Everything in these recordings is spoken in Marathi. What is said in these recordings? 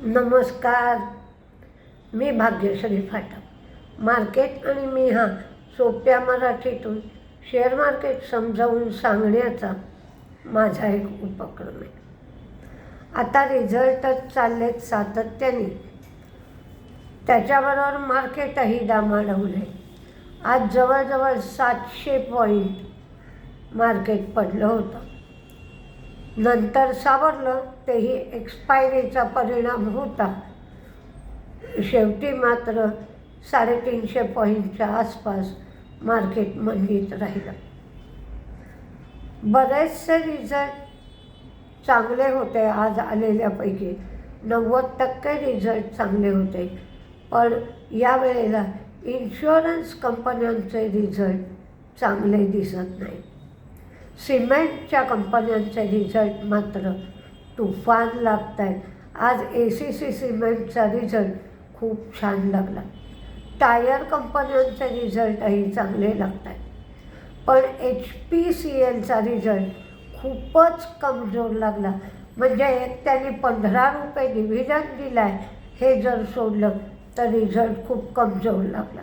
नमस्कार. मी भाग्यश्री फाटक. मार्केट आणि मी हा सोप्या मराठीतून शेअर मार्केट समजावून सांगण्याचा माझा एक उपक्रम आहे. आता रिझल्टच चाललेत सातत्याने. त्याच्याबरोबर मार्केटही डामाडवले आज जवळजवळ सातशे पॉईंट मार्केट पडलं होतं. नंतर सावरलं तेही एक्सपायरीचा परिणाम होता. शेवटी मात्र साडेतीनशे पॉईंटच्या आसपास मार्केट मंदीत राहिलं. बरेचसे रिझल्ट चांगले होते आज आलेल्यापैकी नव्वद टक्के रिझल्ट चांगले होते. पण यावेळेला इन्शुरन्स कंपन्यांचे रिझल्ट चांगले दिसत नाही. सिमेंटच्या कंपन्यांचे रिझल्ट मात्र तुफान लागत आहेत आज ए सी सी सिमेंटचा रिझल्ट खूप छान लागला. टायर कंपन्यांचे रिझल्टही चांगले लागत आहेत पण एच पी सी एलचा रिझल्ट खूपच कमजोर लागला. म्हणजे एक त्यांनी पंधरा रुपये डिव्हिडंड दिला आहे हे जर सोडलं तर रिझल्ट खूप कमजोर लागला.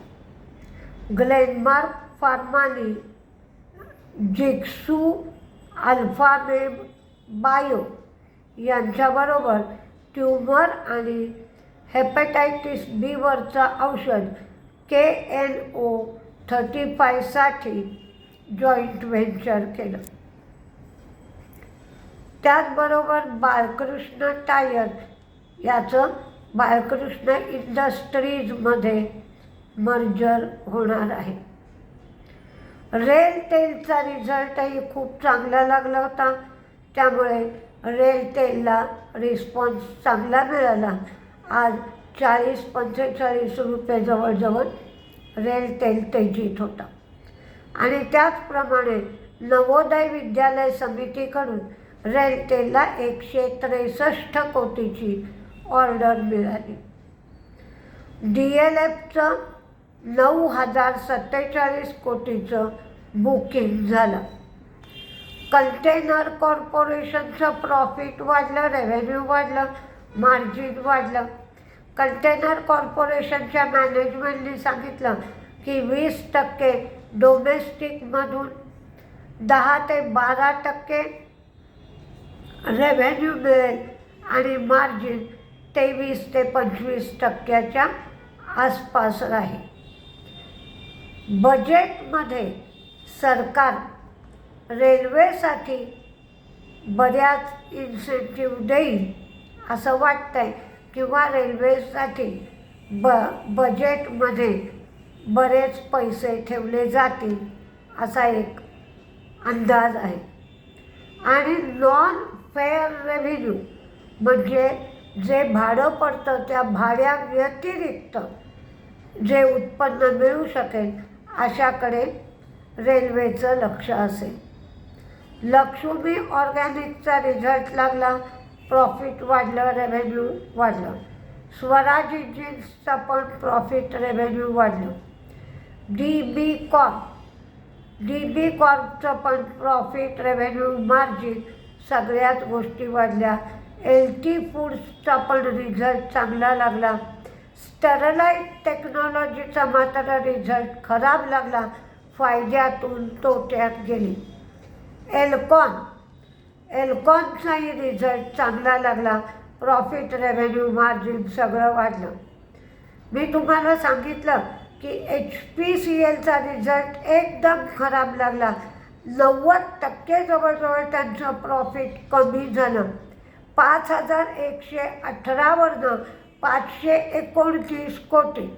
ग्लेनमार्क फार्मानी जिक्सू अल्फाबेब बायो यांच्याबरोबर ट्यूमर आणि हेपेटायटिस बीवरचं औषध के एन ओ थर्टी फायसाठी जॉईंट व्हेंचर केलं. त्याचबरोबर बाळकृष्ण टायर याचं बाळकृष्ण इंडस्ट्रीजमध्ये मर्जर होणार आहे. रेलटेलचा रिझल्टही खूप चांगला लागला होता. त्यामुळे रेलटेलला रिस्पॉन्स चांगला मिळाला. आज चाळीस पंचेचाळीस रुपये जवळजवळ रेल टेल तेजीत होता. आणि त्याचप्रमाणे नवोदय विद्यालय समितीकडून रेलटेलला एकशे त्रेसष्ट कोटीची ऑर्डर मिळाली. डी एल एफचं नऊ हजार सत्तेचाळीस कोटीचं बुकिंग झालं. कंटेनर कॉर्पोरेशनचं प्रॉफिट वाढलं रेव्हेन्यू वाढलं मार्जिन वाढलं. कंटेनर कॉर्पोरेशनच्या मॅनेजमेंटने सांगितलं की वीस टक्के डोमेस्टिकमधून दहा ते बारा टक्के रेव्हेन्यू मिळेल आणि मार्जिन तेवीस ते पंचवीस टक्क्याच्या आसपास राहील. बजेटमध्ये सरकार रेल्वेसाठी बऱ्याच इन्सेंटिव्ह देईल असं वाटतं आहे किंवा रेल्वेसाठी ब बजेटमध्ये बरेच पैसे ठेवले जातील असा एक अंदाज आहे. आणि नॉन फेअर रेव्हेन्यू म्हणजे जे भाडं पडतं त्या भाड्या व्यतिरिक्त जे उत्पन्न मिळू शकेल अशाकडे रेल्वेचं लक्ष असेल. लक्ष्मी ऑर्गॅनिकचा रिझल्ट लागला. प्रॉफिट वाढलं रेव्हेन्यू वाढलं. स्वराज इंजिन्सचा पण प्रॉफिट रेव्हेन्यू वाढलं. D B corp D B कॉर्पचं पण प्रॉफिट रेव्हेन्यू मार्जिन सगळ्याच गोष्टी वाढल्या. एल टी फूड्सचा पण रिझल्ट चांगला लागला. स्टरलाईट टेक्नॉलॉजीचा मात्र रिझल्ट खराब लागला. फायद्यातून तोट्यात गेली. एलकॉन एलकॉनचाही रिझल्ट चांगला लागला. प्रॉफिट रेव्हेन्यू मार्जिन सगळं वाढलं. मी तुम्हाला सांगितलं की एच पी सी एलचा रिझल्ट एकदम खराब लागला. नव्वद टक्के जवळजवळ त्यांचं प्रॉफिट कमी झालं. पाच हजार एकशे अठरावरनं पाचशे एकोणतीस कोटी.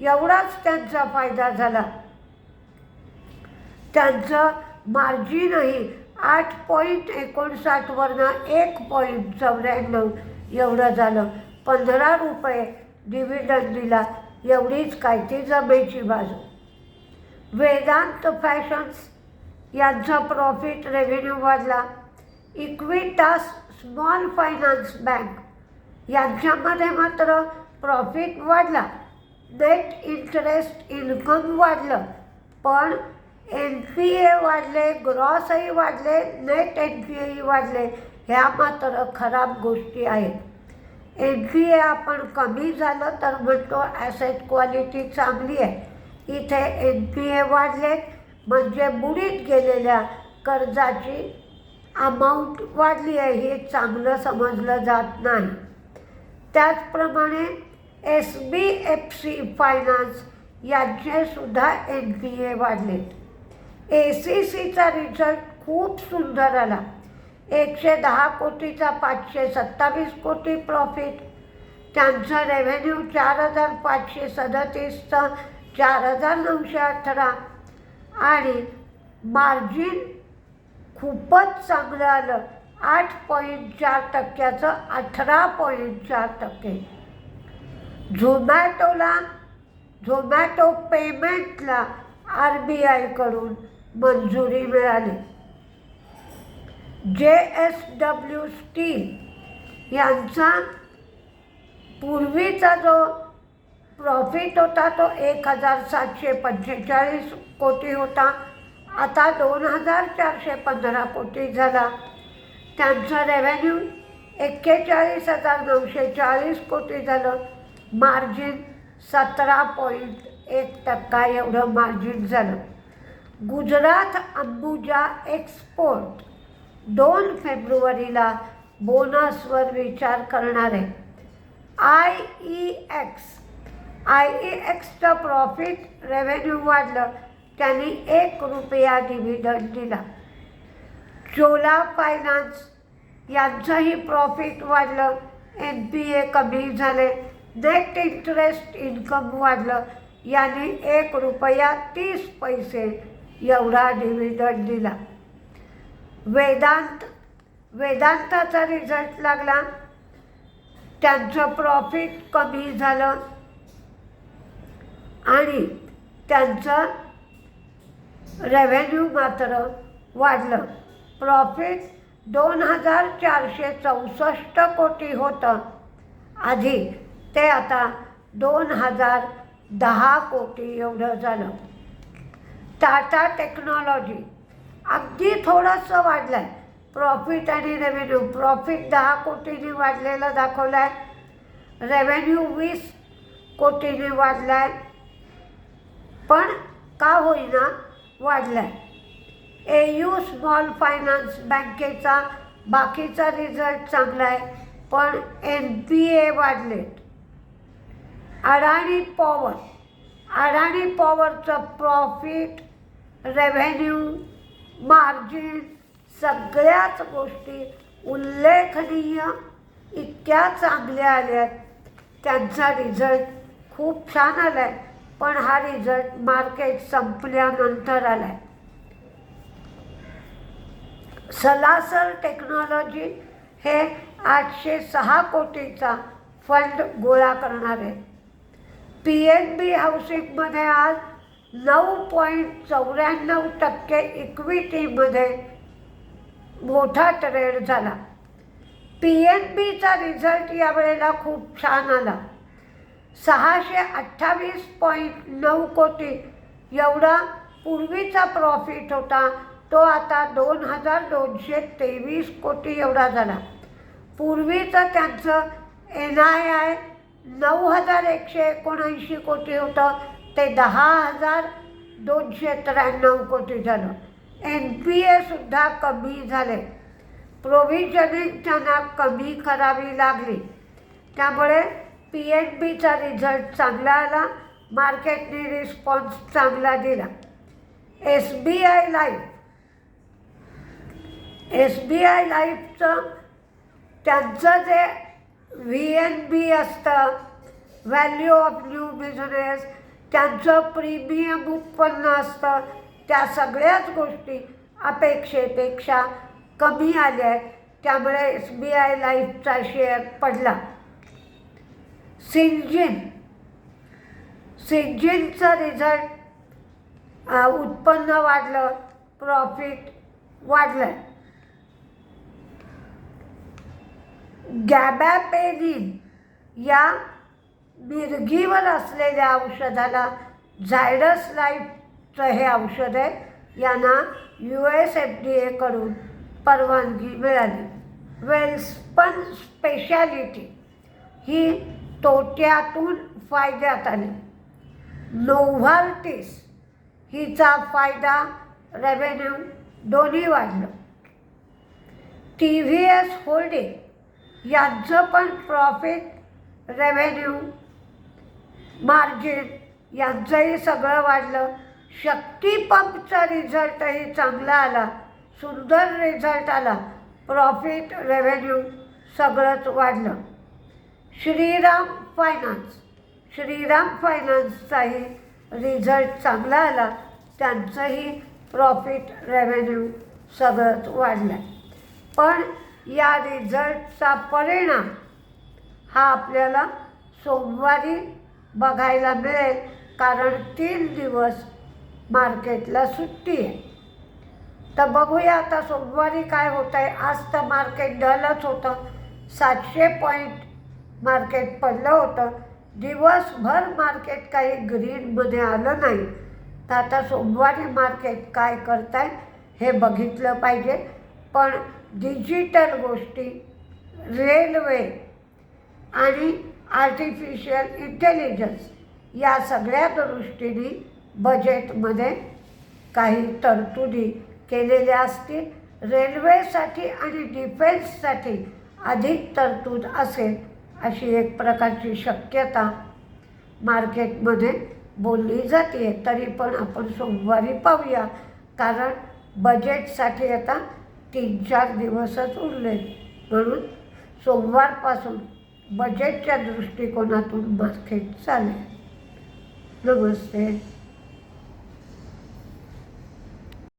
एवढाच त्यांचा फायदा झाला. त्यांचं मार्जिनही आठ पॉईंट एकोणसाठवरनं एक पॉईंट चौऱ्याण्णव एवढं झालं. पंधरा रुपये डिव्हिडंड दिला एवढीच काय ती जमेची बाजू. वेदांत फॅशन्स यांचा प्रॉफिट रेव्हेन्यू वाढला. इक्विटास स्मॉल फायनान्स बँक यांच्यामध्ये मात्र प्रॉफिट वाढला. नेट इंटरेस्ट इन्कम वाढलं. पण एन पी ए वाढले ग्रॉसही वाढले नेट एन पी एही वाढले ह्या मात्र खराब गोष्टी आहेत. एन पी ए आपण कमी झालं तर म्हणतो ॲसेट क्वालिटी चांगली आहे. इथे एन पी ए वाढले म्हणजे बुडीत गेलेल्या कर्जाची अमाऊंट वाढली आहे हे चांगलं समजलं जात नाही. त्याचप्रमाणे S B F C finance यांचे सुद्धा एन पी ए वाढलेत. ए सी सीचा रिझल्ट खूप सुंदर आला. एकशे दहा कोटीचा पाचशे सत्तावीस कोटी प्रॉफिट त्यांचं रेव्हेन्यू चार हजार पाचशे सदतीसचं चार हजार नऊशे अठरा. आणि मार्जिन खूपच चांगलं आलं. आठ पॉईंट चार टक्क्याचं अठरा पॉईंट चार टक्के. झोमॅटोला झोमॅटो पेमेंटला आर बी आयकडून मंजुरी मिळाली. जे एस डब्ल्यू स्टील यांचा पूर्वीचा जो प्रॉफिट होता तो एक हजार सातशे पंचेचाळीस कोटी होता. आता दोन हजार चारशे पंधरा कोटी झाला. त्यांचं रेव्हेन्यू एक्केचाळीस हजार नऊशे चाळीस कोटी झालं. मार्जिन सतरा पॉईंट एक टक्का एवढं मार्जिन झालं. गुजरात अंबुजा एक्सपोर्ट. दोन फेब्रुवारीला बोनसवर विचार करणार आहे. I E X. I E एक्सचं profit revenue वाढलं. त्यांनी एक रुपया डिव्हिडंड दिला. चोला फायनान्स यांचंही प्रॉफिट वाढलं. एन पी ए कमी झाले. नेट इंटरेस्ट इन्कम वाढलं. याने एक रुपया तीस पैसे एवढा डिव्हिडंड दिला. वेदांत वेदांताचा रिझल्ट लागला. त्यांचं प्रॉफिट कमी झालं. आणि त्यांचं रेव्हेन्यू मात्र वाढलं. प्रॉफिट दोन हजार चारशे चौसष्ट कोटी होतं. आधी ते आता दोन हजार दहा कोटी एवढं झालं. टाटा टेक्नॉलॉजी. अगदी थोडंसं वाढलं आहे प्रॉफिट आणि रेव्हेन्यू प्रॉफिट दहा कोटींनी वाढलेलं दाखवलं आहे रेव्हेन्यू वीस कोटींनी वाढला आहे पण का होईना वाढला आहे ए यू स्मॉल फायनान्स बँकेचा बाकीचा रिझल्ट चांगला आहे पण एन पी ए वाढलेत अडाणी पॉवर. अडाणी पॉवरचं प्रॉफिट रेव्हेन्यू मार्जिन सगळ्याच गोष्टी उल्लेखनीय इतक्या चांगल्या आल्या त्यांचा रिझल्ट खूप छान आला आहे पण हा रिझल्ट मार्केट संपल्यानंतर आला आहे सलासर टेक्नॉलॉजी हे आठशे सहा कोटीचा फंड गोळा करणार. आहे पी एन बी हाऊसिंगमध्ये आज नऊ पॉईंट चौऱ्याण्णव टक्के इक्विटीमध्ये मोठा ट्रेड झाला. पी एन बीचा रिझल्ट यावेळेला खूप छान आला. सहाशे अठ्ठावीस पॉईंट नऊ कोटी एवढा पूर्वीचा प्रॉफिट होता. तो आता दोन हजार दोनशे तेवीस कोटी एवढा झाला. पूर्वीचं त्यांचं एन आय आय नऊ हजार एकशे एकोणऐंशी कोटी होतं. ते दहा हजार दोनशे त्र्याण्णव कोटी झालं. एन पी एसुद्धा कमी झाले. प्रोव्हिजनिंग त्यांना कमी करावी लागली. त्यामुळे पी एन बीचा रिझल्ट चांगला आला. मार्केटने रिस्पॉन्स चांगला दिला. S B I life S B I लाईफचं त्यांचं जे व्ही एन बी असतं व्हॅल्यू ऑफ न्यू बिझनेस त्यांचं प्रीमियम उत्पन्न असतं. त्या सगळ्याच गोष्टी अपेक्षेपेक्षा कमी आल्या आहेत. त्यामुळे एस बी आय लाईफचा शेअर पडला. सिंजिन सिंजिनचं रिझल्ट उत्पन्न वाढलं. प्रॉफिट वाढलं गॅबॅपेनिन या मिरगीवर असलेल्या औषधाला झायडस लाईफचं हे औषध आहे. यांना यू एस एफ डी एकडून परवानगी मिळाली. वेल्सपन स्पेशालिटी ही तोट्यातून फायद्यात आली. नोव्हाल्टीस हिचा फायदा रेव्हेन्यू दोन्ही वाढलं. टी व्ही एस होल्डिंग यांचं पण प्रॉफिट रेव्हेन्यू मार्जिन यांचंही सगळं वाढलं. शक्ती पंपचा रिझल्टही चांगला आला. सुंदर रिझल्ट आला. प्रॉफिट रेव्हेन्यू सगळंच वाढलं. श्रीराम फायनान्स श्रीराम फायनान्सचाही रिझल्ट चांगला आला. त्यांचंही प्रॉफिट रेव्हेन्यू सगळंच वाढलं. पण या रिझल्टचा परिणाम हा आपल्याला सोमवारी बघायला मिळेल कारण तीन दिवस मार्केटला सुट्टी आहे. तर बघूया आता सोमवारी काय होत आहे आज तर मार्केट डलच होतं. सातशे पॉईंट मार्केट पडलं होतं. दिवसभर मार्केट काही ग्रीनमध्ये आलं नाही. तर आता सोमवारी मार्केट काय करताय हे बघितलं पाहिजे. पण डिजिटल गोष्टी रेल्वे आणि आर्टिफिशियल इंटेलिजन्स या सगळ्या दृष्टीने बजेटमध्ये काही तरतुदी केलेल्या असतील. रेल्वेसाठी आणि डिफेन्ससाठी अधिक तरतूद असेल अशी एक प्रकारची शक्यता मार्केटमध्ये बोलली जाते. तरी पण आपण सोमवारी पाहूया. कारण बजेटसाठी आता तीन चार दिवसच उरले म्हणून सोमवारपासून बजेटच्या दृष्टिकोनातून मार्केट चालेल. नमस्ते.